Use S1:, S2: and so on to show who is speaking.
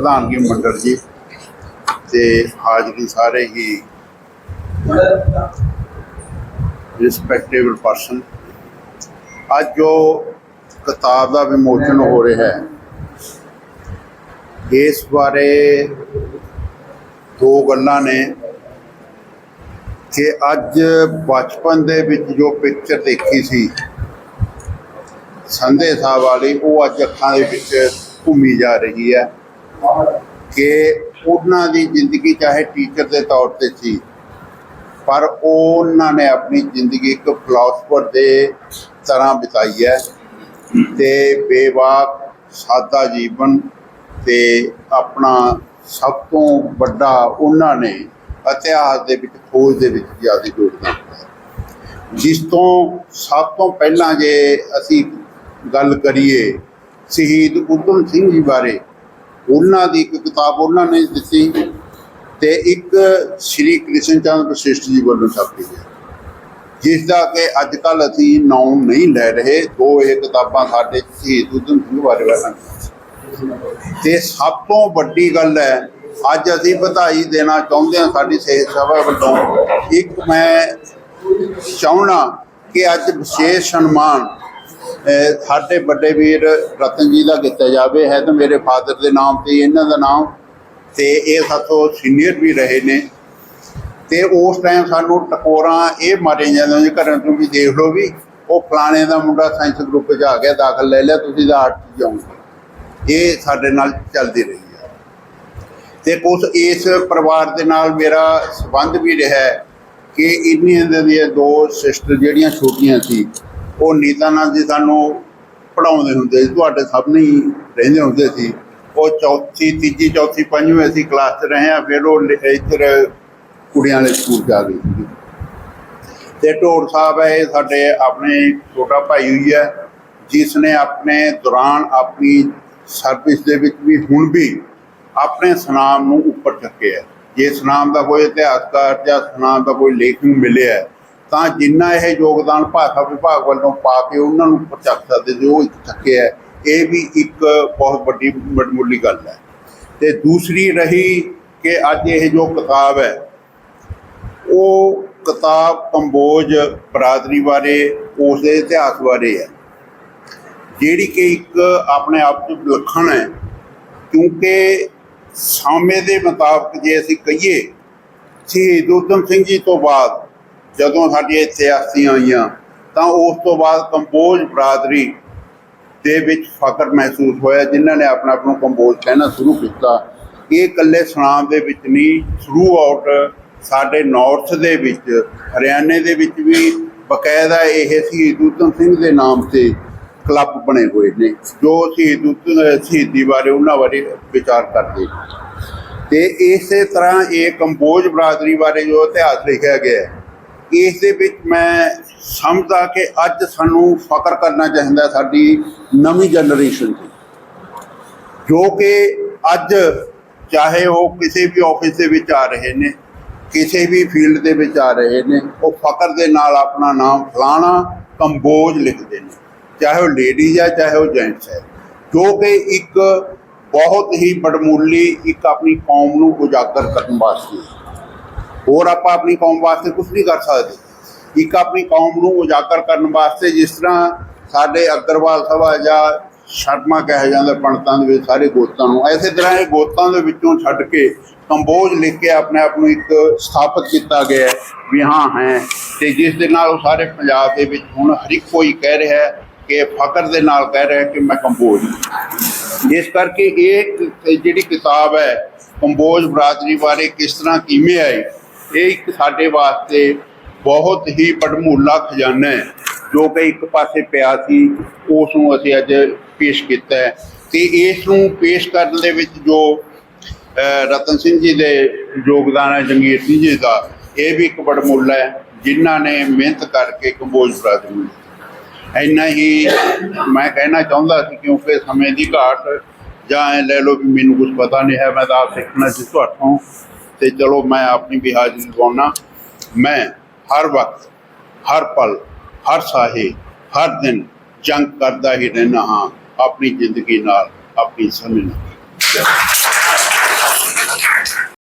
S1: ਪ੍ਰਧਾਨਗੀ ਮੰਡਲ ਜੀ ਤੇ ਹਾਜ਼ਰੀ ਸਾਰੇ ਹੀ ਰਿਸਪੈਕਟੇਬਲ ਪਰਸਨ ਅੱਜ ਜੋ ਕਿਤਾਬ ਦਾ ਵਿਮੋਚਨ ਹੋ ਰਿਹਾ ਹੈ, ਇਸ ਬਾਰੇ ਦੋ ਗੱਲਾਂ ਨੇ ਕਿ ਅੱਜ ਬਚਪਨ ਦੇ ਵਿੱਚ ਜੋ ਪਿਕਚਰ ਦੇਖੀ ਸੀ ਸੰਦੇ ਸਾਹਿਬ ਵਾਲੀ, ਉਹ ਅੱਜ ਅੱਖਾਂ ਦੇ ਵਿੱਚ ਘੁੰਮੀ ਜਾ ਰਹੀ ਹੈ। ਕਿ ਉਹਨਾਂ ਦੀ ਜ਼ਿੰਦਗੀ ਚਾਹੇ ਟੀਚਰ ਦੇ ਤੌਰ ਤੇ ਸੀ, ਪਰ ਉਹਨਾਂ ਨੇ ਆਪਣੀ ਜ਼ਿੰਦਗੀ ਇੱਕ ਫਿਲਾਸਫਰ ਦੇ ਤਰ੍ਹਾਂ ਬਿਤਾਈ ਹੈ ਤੇ ਬੇਵਾਕ, ਸਾਦਾ ਜੀਵਨ ਤੇ ਆਪਣਾ ਸਭ ਤੋਂ ਵੱਡਾ ਉਹਨਾਂ ਨੇ ਇਤਿਹਾਸ ਦੇ ਵਿੱਚ, ਖੋਜ ਦੇ ਵਿੱਚ ਜ਼ਿਆਦਾ ਯੋਗਦਾਨ ਪਾਇਆ। ਜਿਸ ਤੋਂ ਸਭ ਤੋਂ ਪਹਿਲਾਂ ਜੇ ਅਸੀਂ ਗੱਲ ਕਰੀਏ ਸ਼ਹੀਦ ਊਧਮ ਸਿੰਘ ਜੀ ਬਾਰੇ ਉਹਨਾਂ ਦੀ ਇੱਕ ਕਿਤਾਬ ਉਹਨਾਂ ਨੇ ਦਿੱਤੀ ਤੇ ਇੱਕ ਸ਼੍ਰੀ ਕ੍ਰਿਸ਼ਨ ਚੰਦ ਵਸ਼ਿਸ਼ਟ ਜੀ ਵੱਲੋਂ ਛਾਪੀ ਹੈ ਜਿਸ ਦਾ ਕਿ ਅੱਜ ਕੱਲ ਅਸੀਂ ਨਾਮ ਨਹੀਂ ਲੈ ਰਹੇ, ਦੋ ਇਹ ਕਿਤਾਬਾਂ ਸਾਡੇ ਸ਼ਹੀਦ ਊਧਮ ਸਿੰਘ ਬਾਰੇ ਹਨ। ਤੇ ਸਭ ਤੋਂ ਵੱਡੀ ਗੱਲ ਹੈ, ਅੱਜ ਅਸੀਂ ਵਧਾਈ ਦੇਣਾ ਚਾਹੁੰਦੇ ਹਾਂ ਸਾਡੀ ਸਿਹਤ ਸਭਾ ਵੱਲੋਂ। ਇੱਕ ਮੈਂ ਚਾਹਣਾ ਕਿ ਅੱਜ ਵਿਸ਼ੇਸ਼ ਸਨਮਾਨ ਸਾਡੇ ਵੱਡੇ ਵੀਰ ਰਤਨ ਜੀ ਦਾ ਕੀਤਾ ਜਾਵੇ, ਹੈ ਤਾਂ ਮੇਰੇ ਫਾਦਰ ਦੇ ਨਾਮ ਤੇ, ਇਹਨਾਂ ਦਾ ਨਾਮ ਤੇ ਇਹ ਸਾਥੋਂ ਸੀਨੀਅਰ ਵੀ ਰਹੇ ਨੇ। ਤੇ ਉਸ ਟਾਈਮ ਸਾਨੂੰ ਟਕੋਰਾਂ ਇਹ ਮਾਰੇ ਜਾਂਦੇ ਨੇ, ਘਰਾਂ ਤੋਂ ਵੀ ਦੇਖ ਲਓ ਵੀ, ਉਹ ਫਲਾਣੇ ਦਾ ਮੁੰਡਾ ਸਾਇੰਸ ਗਰੁੱਪ 'ਚ ਆ ਗਿਆ, ਦਾਖਲ ਲੈ ਲਿਆ, ਤੁਸੀਂ ਤਾਂ ਆਰਟ ਜਾਓਗੇ। ਇਹ ਸਾਡੇ ਨਾਲ ਚੱਲਦੀ ਰਹੀ ਹੈ ਤੇ ਕੁਝ ਇਸ ਪਰਿਵਾਰ ਦੇ ਨਾਲ ਮੇਰਾ ਸੰਬੰਧ ਵੀ ਰਿਹਾ ਕਿ ਇੰਨੀਆਂ ਦੇ ਦੀਆਂ ਦੋ ਸਿਸਟਰ ਜਿਹੜੀਆਂ ਛੋਟੀਆਂ ਸੀ ਉਹ ਨੀਤਾ ਨਾਲ ਜੀ ਸਾਨੂੰ ਪੜਾਉਂਦੇ ਹੁੰਦੇ ਸੀ, ਤੁਹਾਡੇ ਸਾਹਮਣੇ ਹੀ ਰਹਿੰਦੇ ਹੁੰਦੇ ਸੀ ਉਹ ਚੌਥੀ, ਤੀਜੀ, ਚੌਥੀ, ਪੰਜਵੀਂ ਅਸੀਂ ਕਲਾਸ 'ਚ ਰਹੇ ਆ ਫਿਰ ਉਹ ਇੱਧਰ ਕੁੜੀਆਂ ਦੇ ਸਕੂਲ ਜਾ ਆ ਗਈ ਸੀ ਤੇ ਢੋਰ ਸਾਹਿਬ ਹੈ, ਇਹ ਸਾਡੇ ਆਪਣੇ ਛੋਟਾ ਭਾਈ ਹੋਈ ਹੈ ਜਿਸ ਨੇ ਆਪਣੇ ਦੌਰਾਨ ਆਪਣੀ ਸਰਵਿਸ ਦੇ ਵਿੱਚ ਵੀ ਹੁਣ ਵੀ ਆਪਣੇ ਸੁਨਾਮ ਨੂੰ ਉੱਪਰ ਚੱਕਿਆ ਹੈ। ਜੇ ਸੁਨਾਮ ਦਾ ਕੋਈ ਇਤਿਹਾਸਕਾਰ ਜਾਂ ਸੁਨਾਮ ਦਾ ਕੋਈ ਲੇਖਕ ਮਿਲਿਆ ਤਾਂ ਜਿੰਨਾ ਇਹ ਯੋਗਦਾਨ ਭਾਸ਼ਾ ਵਿਭਾਗ ਵੱਲੋਂ ਪਾ ਕੇ ਉਹਨਾਂ ਨੂੰ ਉੱਪਰ ਚੱਕ ਸਕਦੇ ਜੋ ਉਹ ਇੱਕ ਚੱਕਿਆ ਹੈ, ਇਹ ਵੀ ਇੱਕ ਬਹੁਤ ਵੱਡੀ ਵਡਮੁੱਲੀ ਗੱਲ ਹੈ। ਤੇ ਦੂਸਰੀ ਰਹੀ ਕਿ ਅੱਜ ਇਹ ਜੋ ਕਿਤਾਬ ਹੈ ਉਹ ਕਿਤਾਬ ਕੰਬੋਜ ਬਰਾਦਰੀ ਬਾਰੇ ਉਸ ਦੇ ਇਤਿਹਾਸ ਬਾਰੇ ਹੈ। ਜਿਹੜੀ ਕਿ ਇੱਕ ਆਪਣੇ ਆਪ ਚ ਵਿਲੱਖਣ ਹੈ ਕਿਉਂਕਿ ਸਮੇਂ ਦੇ ਮੁਤਾਬਕ ਜੇ ਅਸੀਂ ਕਹੀਏ ਸ਼ਹੀਦ ਊਧਮ ਸਿੰਘ ਜੀ ਤੋਂ ਬਾਅਦ ਜਦੋਂ ਸਾਡੀਆਂ ਇੱਥੇ ਆਸੀਆਂ ਆਈਆਂ, ਤਾਂ ਉਸ ਤੋਂ ਬਾਅਦ ਕੰਬੋਜ ਬਰਾਦਰੀ ਦੇ ਵਿੱਚ ਫਖਰ ਮਹਿਸੂਸ ਹੋਇਆ, ਜਿਨ੍ਹਾਂ ਨੇ ਆਪਣਾ ਆਪ ਨੂੰ ਕੰਬੋਜ ਕਹਿਣਾ ਸ਼ੁਰੂ ਕੀਤਾ। ਇਹ ਇਕੱਲੇ ਸੁਨਾਮ ਦੇ ਵਿੱਚ ਨਹੀਂ ਥਰੂ ਆਊਟ ਸਾਡੇ ਨਾਰਥ ਦੇ ਵਿੱਚ, ਹਰਿਆਣੇ ਦੇ ਵਿੱਚ ਵੀ ਬਕਾਇਦਾ ਇਹ ਸ਼ਹੀਦ ਊਧਮ ਸਿੰਘ ਦੇ ਨਾਮ ਤੇ ਕਲੱਬ ਬਣੇ ਹੋਏ ਨੇ, ਜੋ ਸ਼ਹੀਦ ਊਧਮ, ਸ਼ਹੀਦੀ ਬਾਰੇ ਉਹਨਾਂ ਬਾਰੇ ਵਿਚਾਰ ਕਰਦੇ ਤੇ ਇਸੇ ਤਰ੍ਹਾਂ ਇਹ ਕੰਬੋਜ ਬਰਾਦਰੀ ਬਾਰੇ ਜੋ ਇਤਿਹਾਸ ਲਿਖਿਆ ਗਿਆ ਹੈ ਇਸ ਦੇ ਵਿੱਚ ਮੈਂ ਸਮਝਦਾ ਕਿ ਅੱਜ ਸਾਨੂੰ ਫਕਰ ਕਰਨਾ ਚਾਹੀਦਾ ਸਾਡੀ ਨਵੀਂ ਜਨਰੇਸ਼ਨ ਤੇ। ਜੋ ਕਿ ਅੱਜ ਚਾਹੇ ਉਹ ਕਿਸੇ ਵੀ ਆਫਿਸ ਦੇ ਵਿੱਚ ਆ ਰਹੇ ਨੇ, ਕਿਸੇ ਵੀ ਫੀਲਡ ਦੇ ਵਿੱਚ ਆ ਰਹੇ ਨੇ, ਉਹ ਫਕਰ ਦੇ ਨਾਲ ਆਪਣਾ ਨਾਮ ਫਲਾਣਾ ਕੰਬੋਜ ਲਿਖਦੇ ਨੇ, ਚਾਹੇ ਉਹ ਲੇਡੀਜ਼ ਹੈ ਚਾਹੇ ਉਹ ਜੈਂਟਸ ਹੈ ਜੋ ਕਿ ਇੱਕ ਬਹੁਤ ਹੀ ਬੜਮੁੱਲੀ ਇੱਕ ਆਪਣੀ ਕੌਮ ਨੂੰ ਉਜਾਗਰ ਕਰਨ ਵਾਸਤੇ। ਹੋਰ ਆਪਾਂ ਆਪਣੀ ਕੌਮ ਵਾਸਤੇ ਕੁਝ ਨਹੀਂ ਕਰ ਸਕਦੇ। ਇੱਕ ਆਪਣੀ ਕੌਮ ਨੂੰ ਉਜਾਗਰ ਕਰਨ ਵਾਸਤੇ ਜਿਸ ਤਰ੍ਹਾਂ ਸਾਡੇ ਅਗਰਵਾਲ ਸਭਾ ਜਾਂ ਸ਼ਰਮਾ ਕਿਹਾ ਜਾਂਦਾ ਪੰਡਤਾਂ ਦੇ ਵਿੱਚ ਸਾਰੇ ਗੋਤਾਂ ਨੂੰ ਐਸੇ ਤਰ੍ਹਾਂ ਇਹ ਗੋਤਾਂ ਦੇ ਵਿੱਚੋਂ ਛੱਡ ਕੇ ਕੰਬੋਜ ਲਿਖ ਕੇ ਆਪਣੇ ਆਪ ਨੂੰ ਇੱਕ ਸਥਾਪਿਤ ਕੀਤਾ ਗਿਆ ਵੀ ਹਾਂ, ਹੈ। ਤੇ ਜਿਸ ਦੇ ਨਾਲ ਉਹ ਸਾਰੇ ਪੰਜਾਬ ਦੇ ਵਿੱਚ ਹੁਣ ਹਰ ਇੱਕ ਕੋਈ ਕਹਿ ਰਿਹਾ ਹੈ ਕਿ ਫਕਰ ਦੇ ਨਾਲ ਕਹਿ ਰਿਹਾ ਕਿ ਮੈਂ ਕੰਬੋਜ ਇਸ ਕਰਕੇ ਇਹ ਜਿਹੜੀ ਕਿਤਾਬ ਹੈ ਕੰਬੋਜ ਬਰਾਦਰੀ ਬਾਰੇ ਕਿਸ ਤਰ੍ਹਾਂ ਕਿਵੇਂ ਆਈ ਇਹ ਇੱਕ ਸਾਡੇ ਵਾਸਤੇ ਬਹੁਤ ਹੀ ਬੜਮੂਲਾ ਖਜ਼ਾਨਾ ਹੈ, ਜੋ ਕਿ ਇੱਕ ਪਾਸੇ ਪਿਆ ਸੀ, ਉਸ ਨੂੰ ਅਸੀਂ ਅੱਜ ਪੇਸ਼ ਕੀਤਾ ਹੈ। ਤੇ ਇਸ ਨੂੰ ਪੇਸ਼ ਕਰਨ ਦੇ ਵਿੱਚ ਜੋ ਰਤਨ ਸਿੰਘ ਜੀ ਦੇ ਯੋਗਦਾਨ ਹੈ, ਜੰਗੀਰ ਸਿੰਘ ਜੀ ਦਾ, ਇਹ ਵੀ ਇੱਕ ਬੜਮੁੱਲਾ ਹੈ, ਜਿਨ੍ਹਾਂ ਨੇ ਮਿਹਨਤ ਕਰਕੇ ਕੰਬੋਜ ਬਰਾਦਰੀ ਨੂੰ ਇੰਨਾ ਹੀ ਮੈਂ ਕਹਿਣਾ ਚਾਹੁੰਦਾ ਸੀ, ਕਿਉਂਕਿ ਸਮੇਂ ਦੀ ਘਾਟ, ਜਾਂ ਐਂ ਲੈ ਲਓ ਵੀ ਮੈਨੂੰ ਕੁਝ ਪਤਾ ਨਹੀਂ ਹੈ, ਮੈਂ ਤਾਂ ਆਪ ਸਿੱਖਣਾ ਸੀ, ਤੁਹਾਡੇ ਤੇ ਚਲੋ ਮੈਂ ਆਪਣੀ ਵੀ ਹਾਜ਼ਰੀ ਲਵਾਉਣਾ ਮੈਂ ਹਰ ਵਕਤ, ਹਰ ਪਲ, ਹਰ ਸਾਹੇ, ਹਰ ਦਿਨ ਜੰਗ ਕਰਦਾ ਹੀ ਰਹਿਣਾ ਹਾਂ, ਆਪਣੀ ਜ਼ਿੰਦਗੀ ਨਾਲ, ਆਪਣੀ ਸਮਝ ਨਾਲ।